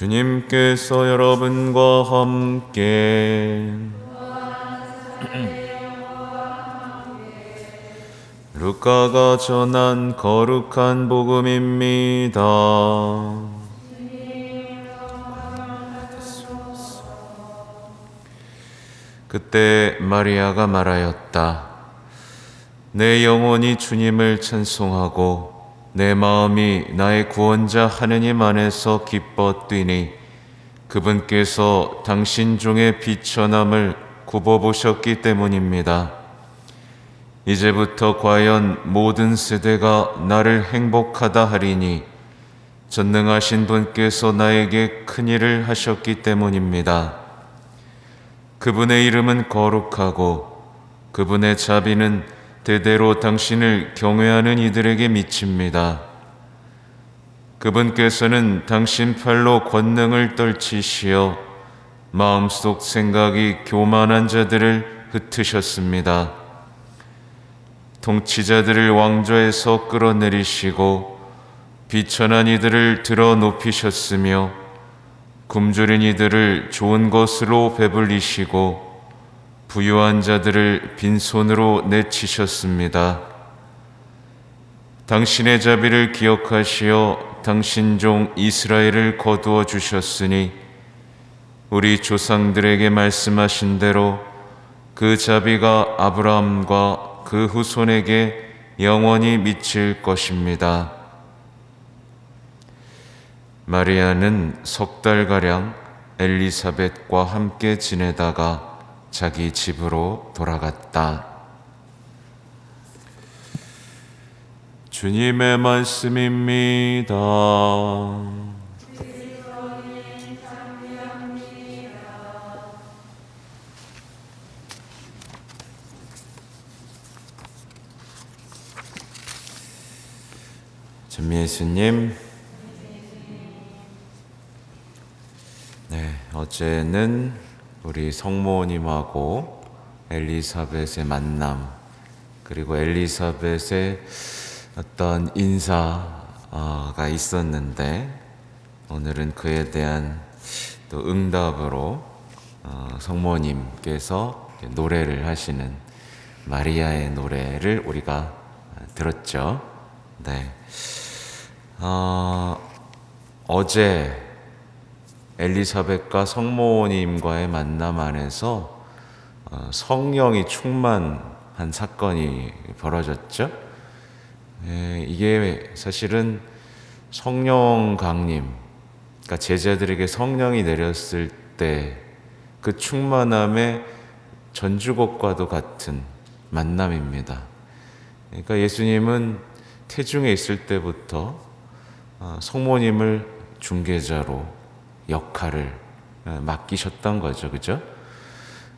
주님께서 여러분과 함께 루카가 전한 거룩한 복음입니다. 그때 마리아가 말하였다. 내 영혼이 주님을 찬송하고 내 마음이 나의 구원자 하느님 안에서 기뻐 뛰니 그분께서 당신 중에 비천함을 굽어보셨기 때문입니다. 이제부터 과연 모든 세대가 나를 행복하다 하리니 전능하신 분께서 나에게 큰 일을 하셨기 때문입니다. 그분의 이름은 거룩하고 그분의 자비는 대대로 당신을 경외하는 이들에게 미칩니다. 그분께서는 당신 팔로 권능을 떨치시어 마음속 생각이 교만한 자들을 흩으셨습니다. 통치자들을 왕좌에서 끌어내리시고 비천한 이들을 들어 높이셨으며 굶주린 이들을 좋은 것으로 배불리시고 부유한 자들을 빈손으로 내치셨습니다. 당신의 자비를 기억하시어 당신 종 이스라엘을 거두어 주셨으니 우리 조상들에게 말씀하신 대로 그 자비가 아브라함과 그 후손에게 영원히 미칠 것입니다. 마리아는 석 달가량 엘리사벳과 함께 지내다가 자기 집으로 돌아갔다. 주님의 말씀입니다. 전미 예수님, 네, 어제는 우리 성모님하고 엘리사벳의 만남, 그리고 엘리사벳의 어떤 인사가 있었는데, 오늘은 그에 대한 또 응답으로 어, 성모님께서 노래를 하시는 마리아의 노래를 우리가 들었죠. 네. 어, 어제 엘리사벳과 성모님과의 만남 안에서 어, 성령이 충만한 사건이 벌어졌죠. 예, 이게 사실은 성령 강림, 그러니까 제자들에게 성령이 내렸을 때 그 충만함의 전주곡과도 같은 만남입니다. 그러니까 예수님은 태중에 있을 때부터 어, 성모님을 중개자로 역할을 어, 맡기셨던 거죠. 그죠?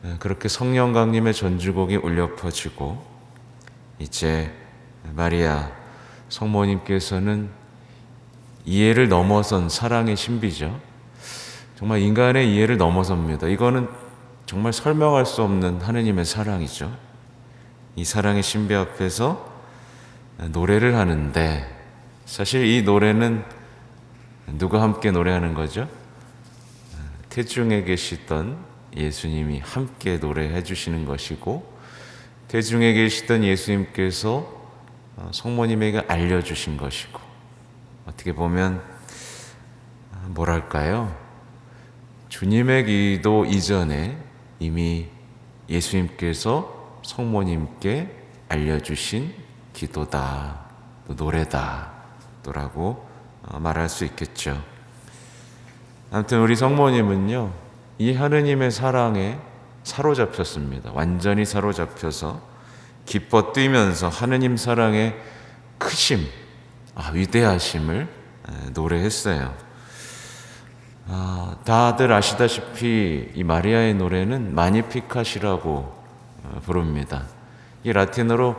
어, 그렇게 성령 강림의 전주곡이 울려 퍼지고 이제 마리아 성모님께서는 이해를 넘어선 사랑의 신비죠. 정말 인간의 이해를 넘어섭니다. 이거는 정말 설명할 수 없는 하느님의 사랑이죠. 이 사랑의 신비 앞에서 노래를 하는데 사실 이 노래는 누가 함께 노래하는 거죠? 태중에 계시던 예수님이 함께 노래해 주시는 것이고 태중에 계시던 예수님께서 성모님에게 알려주신 것이고 어떻게 보면 뭐랄까요? 주님의 기도 이전에 이미 예수님께서 성모님께 알려주신 기도다, 또 노래다, 또라고 말할 수 있겠죠. 아무튼 우리 성모님은요, 이 하느님의 사랑에 사로잡혔습니다. 완전히 사로잡혀서 기뻐 뛰면서 하느님 사랑의 크심, 아, 위대하심을 노래했어요. 아, 다들 아시다시피 이 마리아의 노래는 마니피카시라고 부릅니다. 이 라틴어로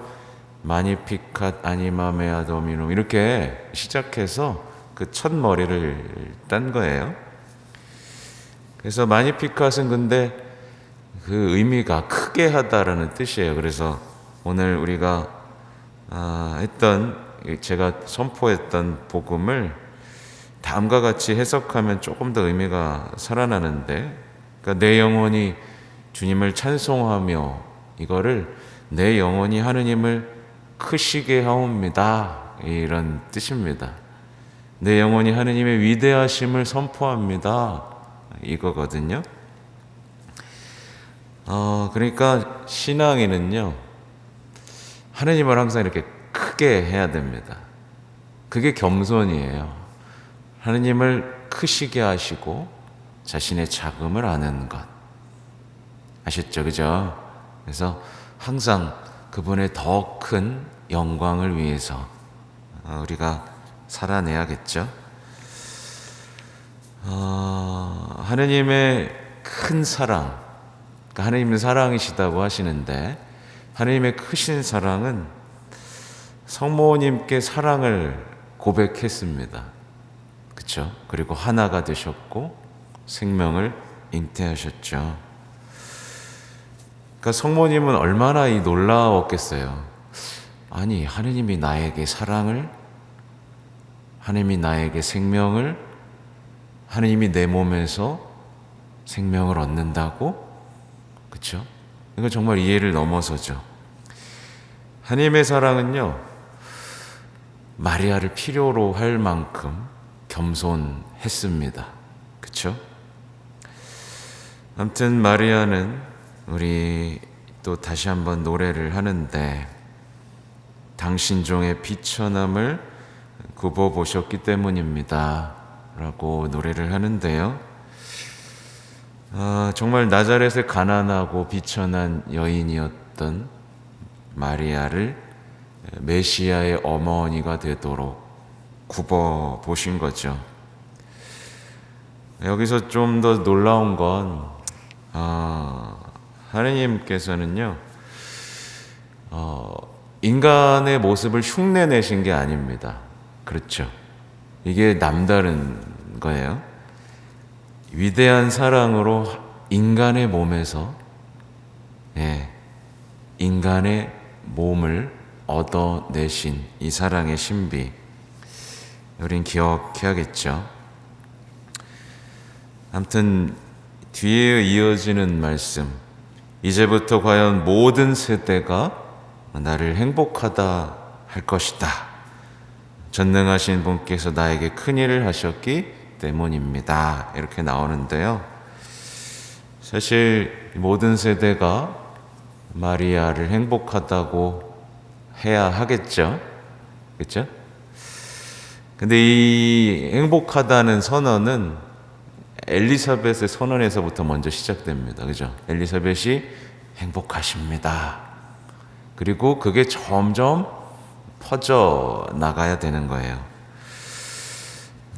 마니피캇 아니마 메아 도미눔 이렇게 시작해서 그 첫 머리를 딴 거예요. 그래서 마니피캇은 근데 그 의미가 크게 하다라는 뜻이에요. 그래서 오늘 우리가 아, 했던 제가 선포했던 복음을 다음과 같이 해석하면 조금 더 의미가 살아나는데, 그러니까 내 영혼이 주님을 찬송하며 이거를 내 영혼이 하느님을 크시게 하옵니다. 이런 뜻입니다. 내 영혼이 하느님의 위대하심을 선포합니다. 이거거든요. 어, 그러니까 신앙에는요, 하느님을 항상 이렇게 크게 해야 됩니다. 그게 겸손이에요. 하느님을 크시게 하시고 자신의 자금을 아는 것. 아셨죠? 그죠? 그래서 항상 그분의 더 큰 영광을 위해서 어, 우리가 살아내야겠죠? 어, 하느님의 큰 사랑, 그러니까 하느님은 사랑이시다고 하시는데 하느님의 크신 사랑은 성모님께 사랑을 고백했습니다. 그렇죠? 그리고 하나가 되셨고 생명을 잉태하셨죠. 그러니까 성모님은 얼마나 이 놀라웠겠어요. 아니 하느님이 나에게 사랑을 하느님이 나에게 생명을 하느님이 내 몸에서 생명을 얻는다고 그렇죠? 이거 정말 이해를 넘어서죠. 하나님의 사랑은요 마리아를 필요로 할 만큼 겸손했습니다. 그렇죠? 아무튼 마리아는 우리 또 다시 한번 노래를 하는데 당신 종의 비천함을 굽어 보셨기 때문입니다. 라고 노래를 하는데요. 아, 정말 나자렛의 가난하고 비천한 여인이었던 마리아를 메시아의 어머니가 되도록 굽어 보신 거죠. 여기서 좀 더 놀라운 건 아, 하느님께서는요 어, 인간의 모습을 흉내 내신 게 아닙니다. 그렇죠. 이게 남다른 거예요. 위대한 사랑으로 인간의 몸에서 예, 인간의 몸을 얻어내신 이 사랑의 신비. 우린 기억해야겠죠. 아무튼 뒤에 이어지는 말씀. 이제부터 과연 모든 세대가 나를 행복하다 할 것이다. 전능하신 분께서 나에게 큰 일을 하셨기 때문입니다. 이렇게 나오는데요. 사실 모든 세대가 마리아를 행복하다고 해야 하겠죠. 그렇죠? 근데 이 행복하다는 선언은 엘리사벳의 선언에서부터 먼저 시작됩니다. 그죠? 엘리사벳이 행복하십니다. 그리고 그게 점점 퍼져 나가야 되는 거예요.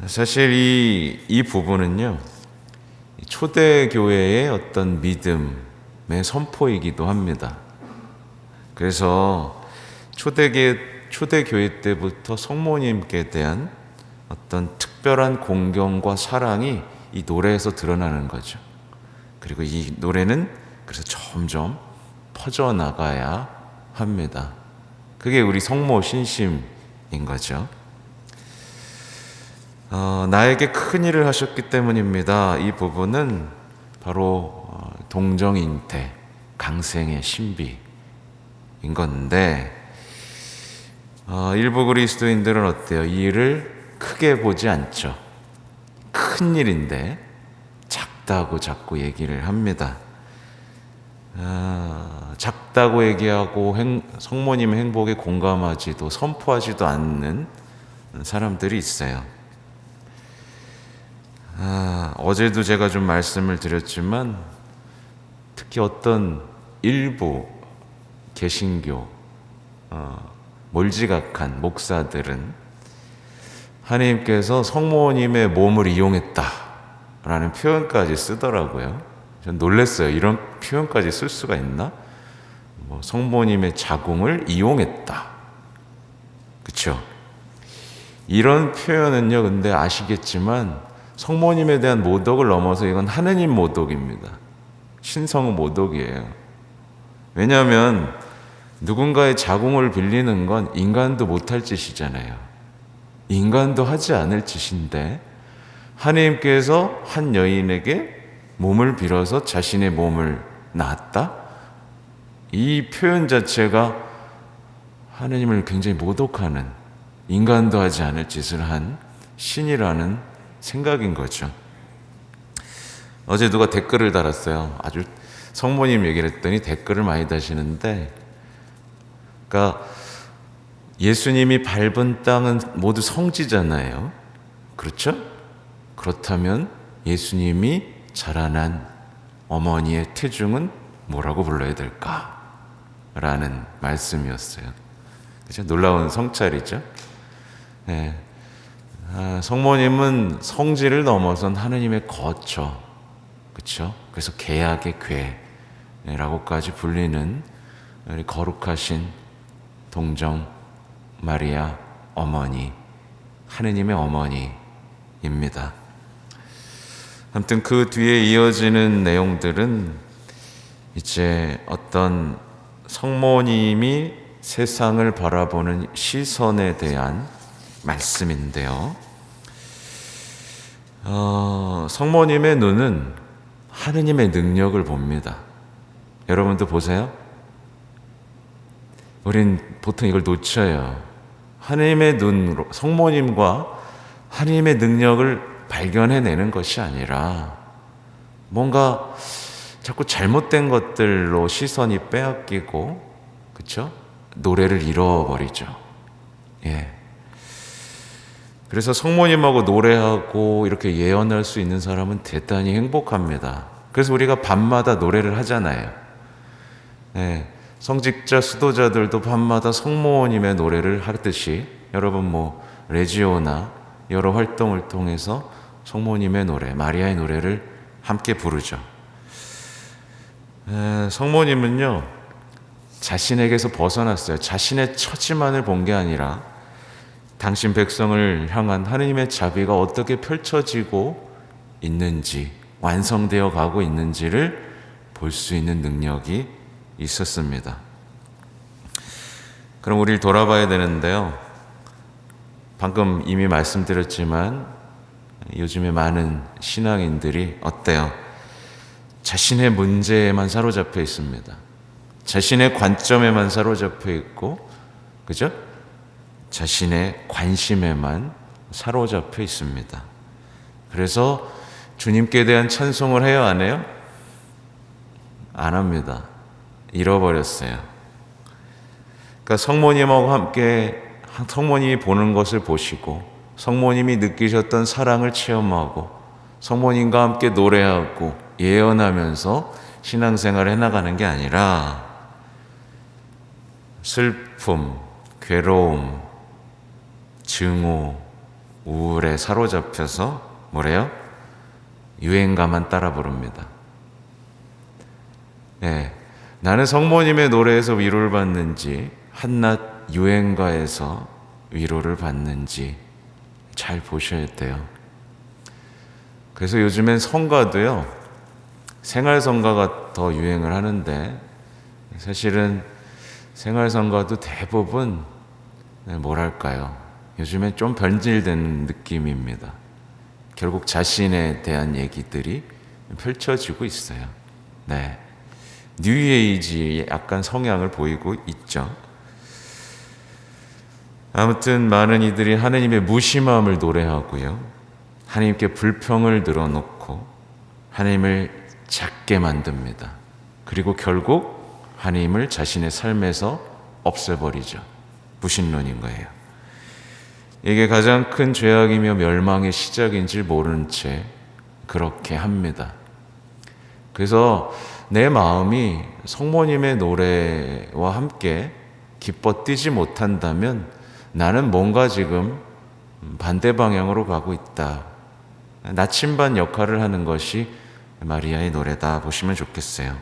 사실 이, 이 부분은요, 초대교회의 어떤 믿음의 선포이기도 합니다. 그래서 초대계, 초대교회 때부터 성모님께 대한 어떤 특별한 공경과 사랑이 이 노래에서 드러나는 거죠. 그리고 이 노래는 그래서 점점 퍼져나가야 합니다. 그게 우리 성모 신심인 거죠. 어, 나에게 큰 일을 하셨기 때문입니다. 이 부분은 바로 어, 동정잉태, 강생의 신비인 건데 어, 일부 그리스도인들은 어때요? 이 일을 크게 보지 않죠. 큰 일인데 작다고 자꾸 얘기를 합니다. 아, 작다고 얘기하고 행, 성모님 행복에 공감하지도 선포하지도 않는 사람들이 있어요. 아, 어제도 제가 좀 말씀을 드렸지만 특히 어떤 일부 개신교 어, 몰지각한 목사들은 하나님께서 성모님의 몸을 이용했다라는 표현까지 쓰더라고요. 전 놀랐어요. 이런 표현까지 쓸 수가 있나? 뭐 성모님의 자궁을 이용했다. 그렇죠? 이런 표현은요. 근데 아시겠지만 성모님에 대한 모독을 넘어서 이건 하느님 모독입니다. 신성 모독이에요. 왜냐하면 누군가의 자궁을 빌리는 건 인간도 못할 짓이잖아요. 인간도 하지 않을 짓인데 하나님께서 한 여인에게 몸을 빌어서 자신의 몸을 낳았다. 이 표현 자체가 하나님을 굉장히 모독하는 인간도 하지 않을 짓을 한 신이라는 생각인 거죠. 어제 누가 댓글을 달았어요. 아주 성모님 얘기를 했더니 댓글을 많이 다시는데, 그러니까 예수님이 밟은 땅은 모두 성지잖아요. 그렇죠? 그렇다면 예수님이 자라난 어머니의 태중은 뭐라고 불러야 될까? 라는 말씀이었어요. 그죠? 놀라운 성찰이죠. 네. 아, 성모님은 성지를 넘어선 하느님의 거처. 그렇죠? 그래서 계약의 괴라고까지 불리는 우리 거룩하신 동정 마리아 어머니, 하느님의 어머니입니다. 아무튼 그 뒤에 이어지는 내용들은 이제 어떤 성모님이 세상을 바라보는 시선에 대한 말씀인데요. 어, 성모님의 눈은 하느님의 능력을 봅니다. 여러분도 보세요. 우린 보통 이걸 놓쳐요. 하나님의 눈으로 성모님과 하나님의 능력을 발견해내는 것이 아니라 뭔가 자꾸 잘못된 것들로 시선이 빼앗기고 그쵸? 노래를 잃어버리죠. 예. 그래서 성모님하고 노래하고 이렇게 예언할 수 있는 사람은 대단히 행복합니다. 그래서 우리가 밤마다 노래를 하잖아요. 예. 성직자 수도자들도 밤마다 성모님의 노래를 하듯이 여러분 뭐 레지오나 여러 활동을 통해서 성모님의 노래, 마리아의 노래를 함께 부르죠. 에, 성모님은요 자신에게서 벗어났어요. 자신의 처지만을 본 게 아니라 당신 백성을 향한 하느님의 자비가 어떻게 펼쳐지고 있는지 완성되어 가고 있는지를 볼 수 있는 능력이 있었습니다. 그럼 우리를 돌아봐야 되는데요. 방금 이미 말씀드렸지만 요즘에 많은 신앙인들이 어때요? 자신의 문제에만 사로잡혀 있습니다. 자신의 관점에만 사로잡혀 있고, 그죠? 자신의 관심에만 사로잡혀 있습니다. 그래서 주님께 대한 찬송을 해요, 안 해요? 안 합니다. 잃어버렸어요. 그러니까 성모님하고 함께 성모님이 보는 것을 보시고 성모님이 느끼셨던 사랑을 체험하고 성모님과 함께 노래하고 예언하면서 신앙생활을 해나가는 게 아니라 슬픔, 괴로움, 증오, 우울에 사로잡혀서 뭐래요? 유행가만 따라 부릅니다. 네, 나는 성모님의 노래에서 위로를 받는지 한낱 유행가에서 위로를 받는지 잘 보셔야 돼요. 그래서 요즘엔 성가도요, 생활성가가 더 유행을 하는데, 사실은 생활성가도 대부분, 네, 뭐랄까요. 요즘엔 좀 변질된 느낌입니다. 결국 자신에 대한 얘기들이 펼쳐지고 있어요. 네. 뉴에이지 약간 성향을 보이고 있죠. 아무튼 많은 이들이 하느님의 무심함을 노래하고요. 하나님께 불평을 늘어놓고 하나님을 작게 만듭니다. 그리고 결국 하나님을 자신의 삶에서 없애버리죠. 무신론인 거예요. 이게 가장 큰 죄악이며 멸망의 시작인 줄 모르는 채 그렇게 합니다. 그래서 내 마음이 성모님의 노래와 함께 기뻐 뛰지 못한다면 나는 뭔가 지금 반대 방향으로 가고 있다. 나침반 역할을 하는 것이 마리아의 노래다 보시면 좋겠어요.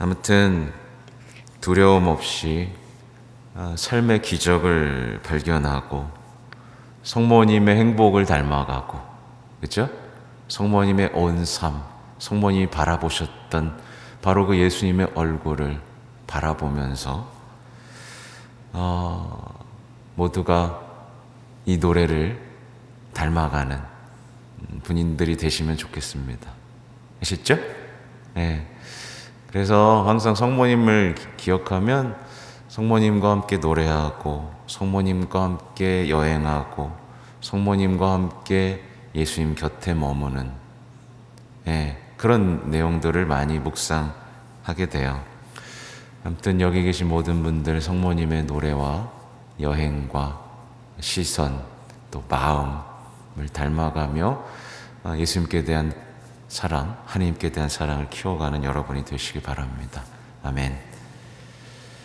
아무튼 두려움 없이 아, 삶의 기적을 발견하고 성모님의 행복을 닮아가고 그죠? 성모님의 온 삶, 성모님이 바라보셨던 바로 그 예수님의 얼굴을 바라보면서 어, 모두가 이 노래를 닮아가는 음, 분인들이 되시면 좋겠습니다. 아셨죠? 네. 그래서 항상 성모님을 기- 기억하면 성모님과 함께 노래하고 성모님과 함께 여행하고 성모님과 함께 예수님 곁에 머무는 예, 그런 내용들을 많이 묵상하게 돼요. 아무튼 여기 계신 모든 분들 성모님의 노래와 여행과 시선 또 마음을 닮아가며 아, 예수님께 대한 사랑, 하나님께 대한 사랑을 키워가는 여러분이 되시기 바랍니다. 아멘.